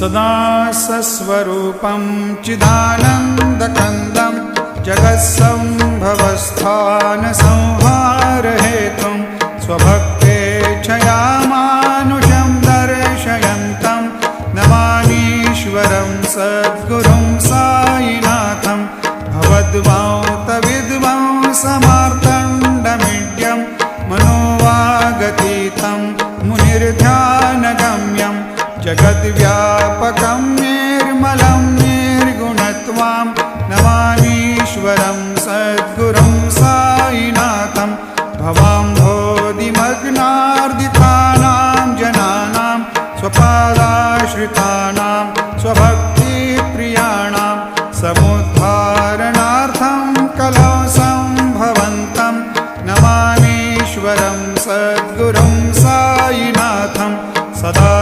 सदा सस्वरूपं चिदानन्दकन्दं जगत्सम्भवस्थानसंहारहेतुं स्वभक्ते क्षयामानुषं दर्शयन्तं नमामीश्वरं सद्गुरुं सायिनाथं समार्तण्डमीड्यं मनोवागतीतं मुनिर्ध्यानगम्यं जगद्व्यापकं निर्मलं निर्गुणत्वां नमानीश्वरं सद्गुरुं सायिनाथं भवाम्भोदिमग्नार्दितानां जनानां स्वपादाश्रितानां स्वभक्तिप्रियाणां समुद्धारणार्थं कलसंभवन्तं नमामीश्वरं सद्गुरुं सायिनाथं सदा